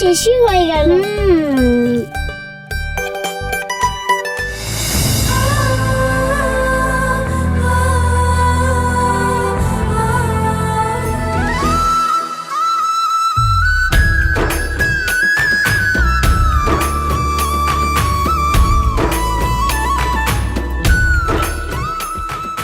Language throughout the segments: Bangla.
শেষই হয়ে গেল।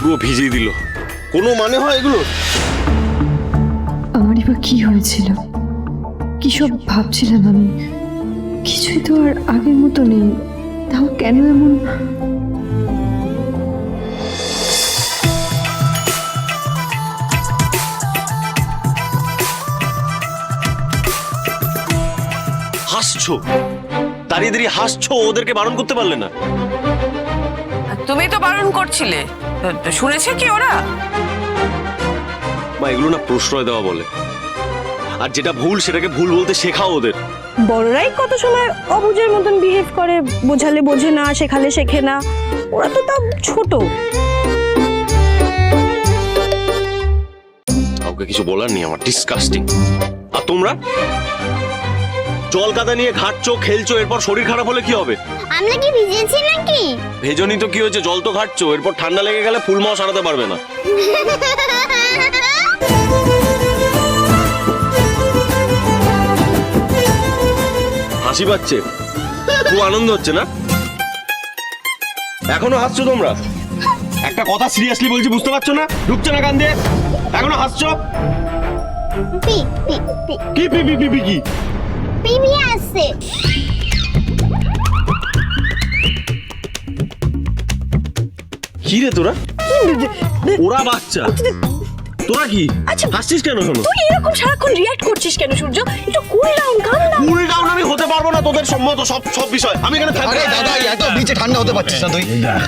পুরো ভিজিয়ে দিল। কোনো মানে হয় এগুলো? আমারই বা কি হয়েছিল? কি সব ভাবছিলাম আমি? কিছুই তো আর আগের মতো নেই। তাও কেন এমন? হাসছো? দাঁড়িয়ে দাঁড়িয়ে হাসছো? ওদেরকে বারণ করতে পারলে না। তুমি তো বারণ করছিলে। শুনেছে কি ওরা? মা এগুলো না প্রশ্রয় দেওয়া বলে। আর যেটা ভুল সেটাকে ভুল বলতে শেখাও ওদের। বড়রাই কত সময় অবুঝের মতন বিহেভ করে বোঝালে বোঝে না শেখালে শেখে না। ওরা তো তাও ছোট। কাউকে কিছু বলার নেই আমার ডিসকাস্টিং আর তোমরা? জল কাদা নিয়ে ঘাটছো খেলছো এরপর শরীর খারাপ হলে কি হবে? আমরা কি ভিজেছি নাকি? ভেজনি তো কি হয়েছে? জল তো ঘাটছো এরপর ঠান্ডা লেগে গেলে ফুল মাও সারাতে পারবে না। হাসি পাচ্ছে। খুব আনন্দ হচ্ছে না? এখনও হাসছো তোমরা? একটা কথা সিরিয়াসলি বলছি বুঝতে পারছ না? ঢুকছে না কান দিয়ে? এখনও হাসছো? কি পি পি পি কি? পিবি আসছে। কি রে তোরা ওরা বাচ্চা। তোরা কি? আচ্ছা। হাসছিস কেন শোনো? তুই এরকম সারাক্ষণ রিয়াক্ট করছিস কেন সূর্য? একটু cool down come down cool down পারব না তোদের সম্মত সব সব বিষয়। আমি এখানে থাকব আরে দাদা এত নিচে ঠান্ডা হতে পারছিস না তুই।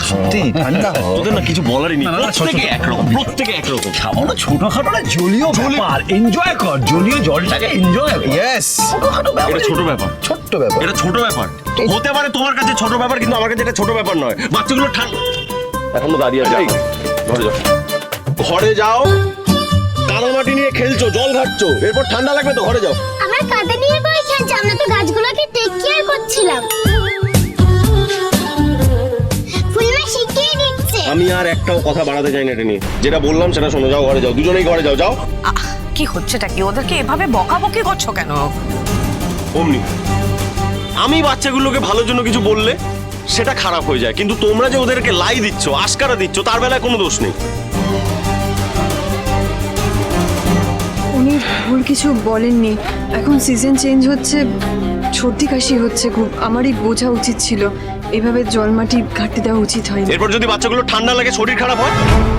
সত্যি ঠান্ডা হ। তোদের না কিছু বলারই নেই। ছোট- প্রত্যেকে একরকম প্রত্যেকে একরকম। সামান্য ছোটখাটো না জলীয় ব্যাপার। এনজয় কর জলীয় জলটাকে এনজয় কর। ইয়েস ছোটখাটো ব্যাপার। এটা ছোট ব্যাপার। ছোট্ট ব্যাপার। এটা ছোট ব্যাপার। হতে পারে তোমার কাছে ছোট ব্যাপার কিন্তু আমার কাছে এটা ছোট ব্যাপার নয়। বাচ্চাগুলো ঠান্ডা। এখনও দাঁড়িয়ে আছে। ঘরে যাও। ঘরে যাও। কাদামাটি নিয়ে খেলছো জল ঘাটছো। এরপর ঠান্ডা লাগবে তো ঘরে যাও। আমার কাঁদে নিয়ে খেলছে আমরা তো গাছগুলোকে টেক কেয়ার করছিলাম। আমি আর একটাও কথা বাড়াতে চাই না এটা নিয়ে। যেটা বললাম সেটা শোনো যাও ঘরে যাও দুজনেই ঘরে যাও যাও। আহ, কি হচ্ছেটা কি? ওদেরকে এভাবে বকাবকি করছ কেন? অমনি। আমি বাচ্চাগুলোকে ভালোর জন্য কিছু বললে সেটা খারাপ হয়ে যায় কিন্তু তোমরা যে ওদেরকে লাই দিচ্ছ আস্কারা দিচ্ছ তার বেলায় কোনো দোষ নেই। ভুল কিছু বলেননি। এখন সিজন চেঞ্জ হচ্ছে সর্দি কাশি হচ্ছে খুব আমারই বোঝা উচিত ছিল। এভাবে জল মাটি ঘাটতে দেওয়া উচিত হয়নি। এরপর যদি বাচ্চাগুলো ঠান্ডা লাগে শরীর খারাপ হয়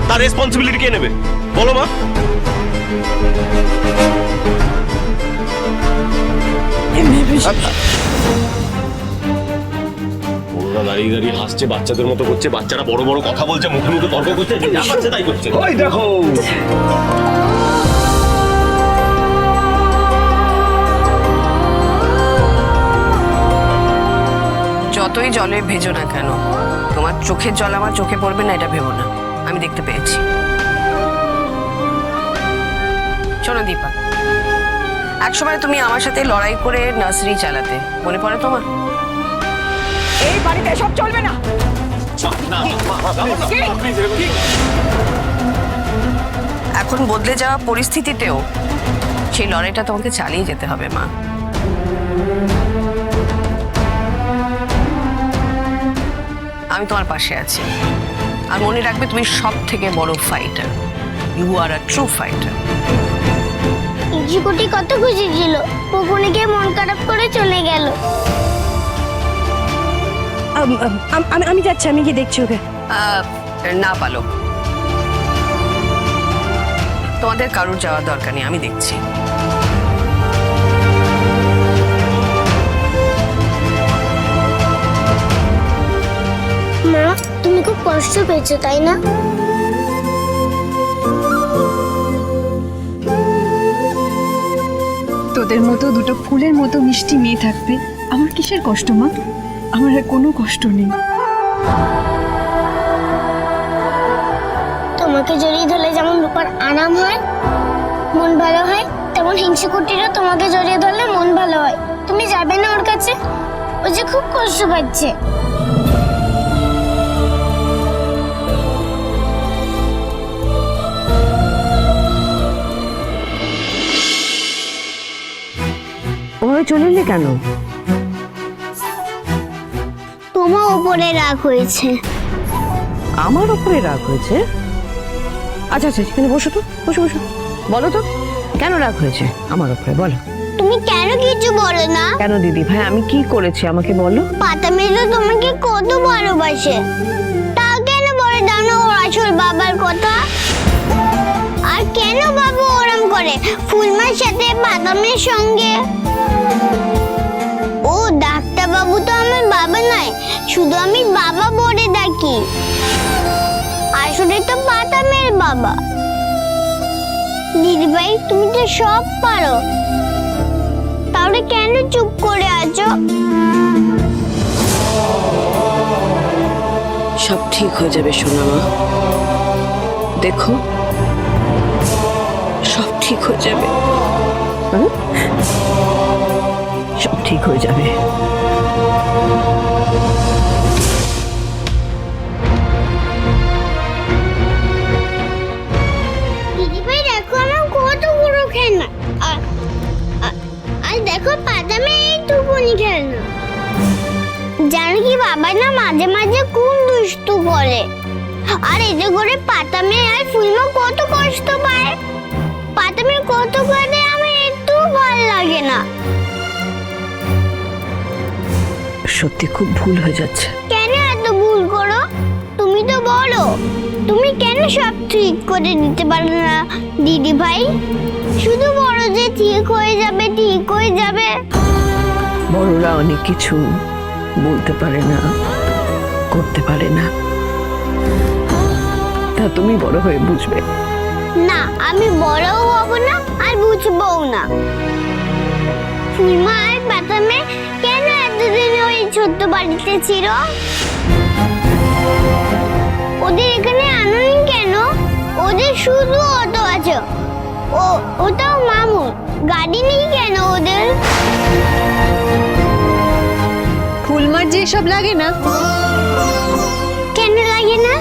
তার রেসপন্সিবিলিটি কে নেবে? বলো মা। দাঁড়িয়ে দাঁড়িয়ে হাসছে বাচ্চাদের মতো করছে বাচ্চারা বড় বড় কথা বলছে মুখে মুখে তর্ক করছে যা পাচ্ছে তাই করছে। ওই দেখো। যতই জলে ভেজো না কেন তোমার চোখের জল আমার চোখে পড়বে না এটা ভেবো না। আমি দেখতে পেয়েছি। শোনো দীপা। একসময় তুমি আমার সাথে লড়াই করে নার্সারি চালাতে। মনে পড়ে তোমার? এই বাড়িতে সব চলবে না। এখন বদলে যাওয়া পরিস্থিতিতেও সেই লড়াইটা তোমাকে চালিয়ে যেতে হবে মা। আমি তোমার পাশে আছি। আর মনে রাখবে তুমি সব থেকে বড় fighter you are a true fighter ইঞ্চিকুটি কত খুশি ছিল পুকুনে গিয়ে মন খারাপ করে চলে গেল। আম, আম, আম, আমি আমি যাচ্ছি আমি গিয়ে দেখছি ওকে। না পালো তোমাদের কারুর যাওয়ার দরকার নেই আমি দেখছি। কষ্ট পেয়েছ তাই না? তোদের মতো দুটো ফুলের মতো মিষ্টি মেয়ে থাকবে আমার কিসের কষ্ট মা? আমার আর কোনো কষ্ট নেই। তোমাকে জড়িয়ে ধরলে যেমন রূপার আরাম হয় মন ভালো হয় তেমন হিংসুকুটিরও তোমাকে জড়িয়ে ধরলে মন ভালো হয়। তুমি যাবে না ওর কাছে? ও যে খুব কষ্ট পাচ্ছে। ওভাবে চলে এলে কেন? তোমার উপরে রাগ হয়েছে। আমার ওপরে রাগ হয়েছে? আচ্ছা আচ্ছা এখানে বসো তো বসো বসো। বলো তো কেন রাগ হয়েছে? আমার ওপরে বলো। তুমি কেন কিছু বলো না? কেন দিদি ভাই আমি কি করেছি আমাকে বলো। পাতা মেয়ে তোমাকে কত ভালোবাসে। তা কেন বলে জানো ওর আসল বাবার কথা? আর কেন বাবু ওরম করে ফুলমার সাথে বাদামের সঙ্গে। ও ডাক্তার বাবু তো আমার বাবা নয়, শুধু আমি বাবা বলে ডাকি। আসলে তো বাদামের বাবা। দিদিভাই, তুমি তো সব পারো। তাহলে কেন চুপ করে আছো? সব ঠিক হয়ে যাবে সোনা মা দেখো ঠিক হয়ে যাবে? সব ঠিক হয়ে যাবে সত্যি খুব ভুল হয়ে যাচ্ছে। কেন এত ভুল করো? তুমি তো বলো। তুমি কেন সব ঠিক করে দিতে পারো না দিদি ভাই? শুধু বড় যে ঠিক হয়ে যাবে ঠিক হয়ে যাবে। বড়রা অনেক কিছু বলতে পারে না করতে পারে না। তা তুমি বড় হয়ে বুঝবে। না আমি বড়ও হব না আর বুঝবও না। ফুলমা আর বাতামে ওই ছোট্ট বাড়িতে ছিল? ওদের এখানে আনুন কেন? ওদের শুধু অটো আছে। ও ওটাও মামুন। গাড়ি নেই কেন ওদের? ফুলমার যে সব লাগে না। কেন লাগে না?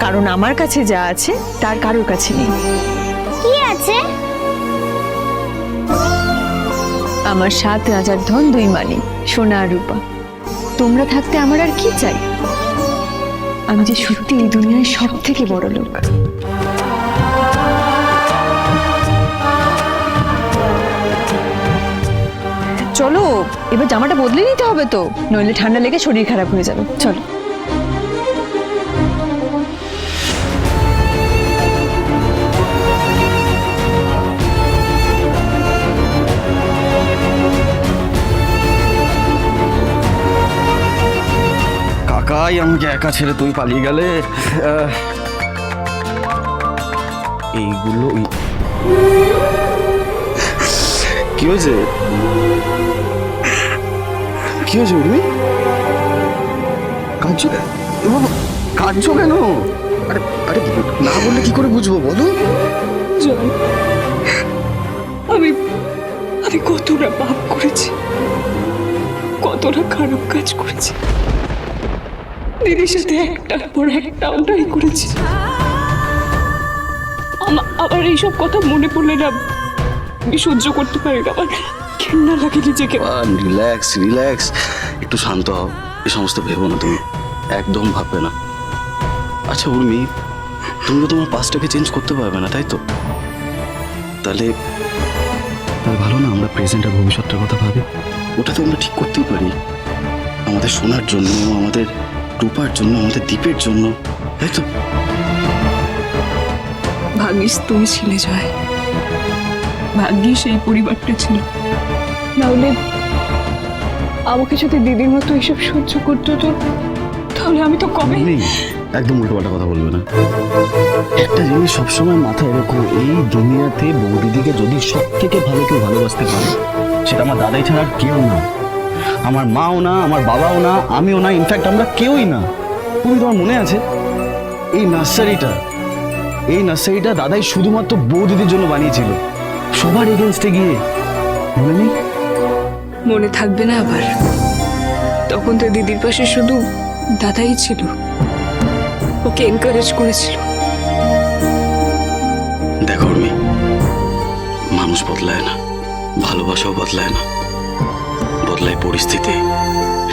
কারণ আমার কাছে যা আছে তার কারোর কাছে নেই। কি আছে? আমার সাত রাজার ধন দুই মানি সোনা আর রূপা। তোমরা থাকতে আমার আর কি চাই? আমি যে সত্যি এই দুনিয়ায় সব থেকে বড় লোক। চলো, এবার জামাটা বদলে নিতে হবে তো, নইলে ঠান্ডা লেগে শরীর খারাপ হয়ে যাবে। চলো। কাকাই আমাকে একা ছেড়ে তুই পালিয়ে গেলে এইগুলো কি হয়েছে? কি হয়েছে উর্মি? কাঁদছো কাঁদছো কেন? আরে আরে, না বললে কি করে বুঝব বলো? আমি আমি কতটা পাপ করেছি, কতটা খারাপ কাজ করেছি। দিদির সাথে একটার পর একটা ওটাই করেছি। আমার এইসব কথা মনে পড়লে না, আমি সহ্য করতে পারি না, আমার ঘেন্না লাগে নিজেকে। রিল্যাক্স রিল্যাক্স একটু শান্ত হও, এই সমস্ত ভেবো না তুমি, একদম ভাববে না। আচ্ছা উর্মি, তুমি তো তোমার পাসটাকে চেঞ্জ করতে পারবে না, তাই তো? তাহলে তাহলে ভালো না আমরা প্রেজেন্ট আর ভবিষ্যৎটার কথা ভাবি? ওটা তো আমরা ঠিক করতেই পারি। আমাদের শোনার জন্য, আমাদের রূপার জন্য আমাদের দ্বীপের জন্য তাই তো? ভাগ্যিস তুমি ছিলে জয়। ভাগ্যিস এই পরিবারটা ছিল। নাহলে আমাকে যদি দিদির মতো এসব সহ্য করতে তো তাহলে আমি তো কবে একদম উল্টোপাল্টা কথা বলবে না। একটা জিনিস সবসময় মাথায় রেখো এই দুনিয়াতে বৌদিদিকে যদি সব থেকে ভালো কেউ ভালোবাসতে পারে সেটা আমার দাদাই ছাড়া আর কেউ না। আমার মাও না আমার বাবাও না আমিও না ইনফ্যাক্ট আমরা কেউই না। তুমি তোমার মনে আছে? এই নার্সারিটা এই নার্সারিটা দাদাই শুধুমাত্র বৌদিদির জন্য বানিয়েছিল। সবার এগেনস্টে গিয়ে মনে নেই? মনে থাকবে না আবার। তখন তো দিদির পাশে শুধু দাদাই ছিল। ওকে এনকারেজ করেছিল। দেখো উর্মি মানুষ বদলায় না ভালোবাসাও বদলায় না। বদলায় পরিস্থিতি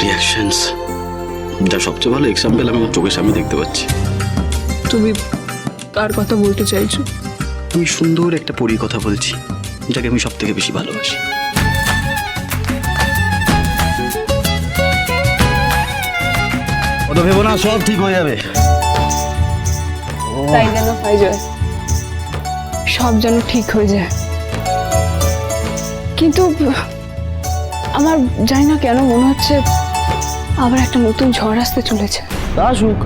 রিয়াকশনস যা সবচেয়ে ভালো এক্সাম্পল আমি আমার চোখের সামনে দেখতে পাচ্ছি। তুমি কার কথা বলতে চাইছো? আমি সুন্দর একটা পরীর কথা বলছি যাকে আমি সব থেকে বেশি ভালোবাসি। অত ভেবো না সব ঠিক হয়ে যাবে। তাই যেন হয় জয়। সব যেন ঠিক হয়ে যায়। কিন্তু আমার জানি না কেন মনে হচ্ছে আবার একটা নতুন ঝড় আসতে চলেছে। তা সুখ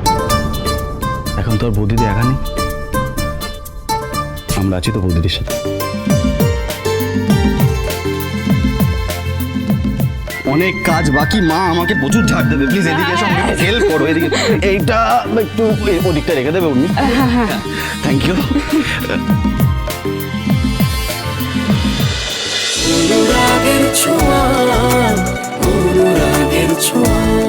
এখন তো আর বৌদিদি একা নেই। আমরা আছি তো বৌদিদির সাথে। অনেক কাজ বাকি মা আমাকে প্রচুর ঝাড় দেবে। প্লিজ এদিকে এসো হেল্প করো এদিকে। এইটা একটু ওদিকটা রেখে দেবে উনি। Thank you 우울하게도 좋아 우울하게도 좋아